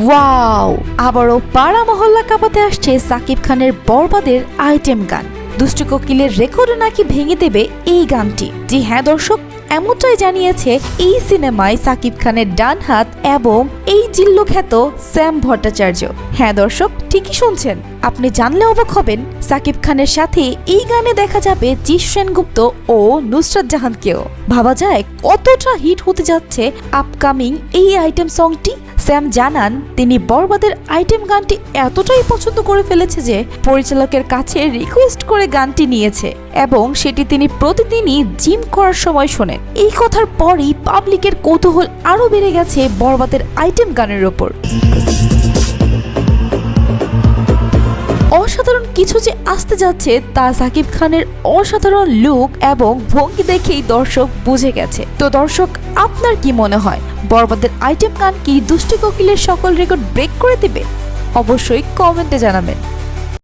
Wow, আবারও পাড়া মহল্লা কাঁপাতে আসছে সাকিব খানের বরবাদের আইটেম গান। দুষ্টু কোকিলের রেকর্ডও নাকি ভেঙে দেবে এই গানটি। জি হ্যাঁ দর্শক, এমনটাই জানিয়েছে এই সিনেমায় সাকিব খানের ডান হাত এবং এই জিল্ল খ্যাত স্যাম ভট্টাচার্য। হ্যাঁ দর্শক, ঠিকই শুনছেন। আপনি জানলে অবাক হবেন, সাকিব খানের সাথে এই গানে দেখা যাবে জিস সেনগুপ্ত ও নুসরাত জাহানকেও। ভাবা যায় কতটা হিট হতে যাচ্ছে আপকামিং এই আইটেম সংটি স্যাম জানান, তিনি বরবাদের আইটেম গানটি এতটাই পছন্দ করে ফেলেছে যে পরিচালকের কাছে রিকোয়েস্ট করে গানটি নিয়েছে এবং সেটি তিনি প্রতিদিনই জিম করার সময় শোনেন। এই কথার পরই পাবলিকের কৌতূহল আরও বেড়ে গেছে বরবাদের আইটেম গানের ওপর। কিছু যে আসতে যাচ্ছে তা সাকিব খানের অসাধারণ লুক এবং ভঙ্গি দেখেই দর্শক বুঝে গেছে। তো দর্শক, আপনার কি মনে হয়, বরবাদের আইটেম গান কি দুষ্টি কোকিলের সকল রেকর্ড ব্রেক করে দিবে? অবশ্যই কমেন্টে জানাবেন।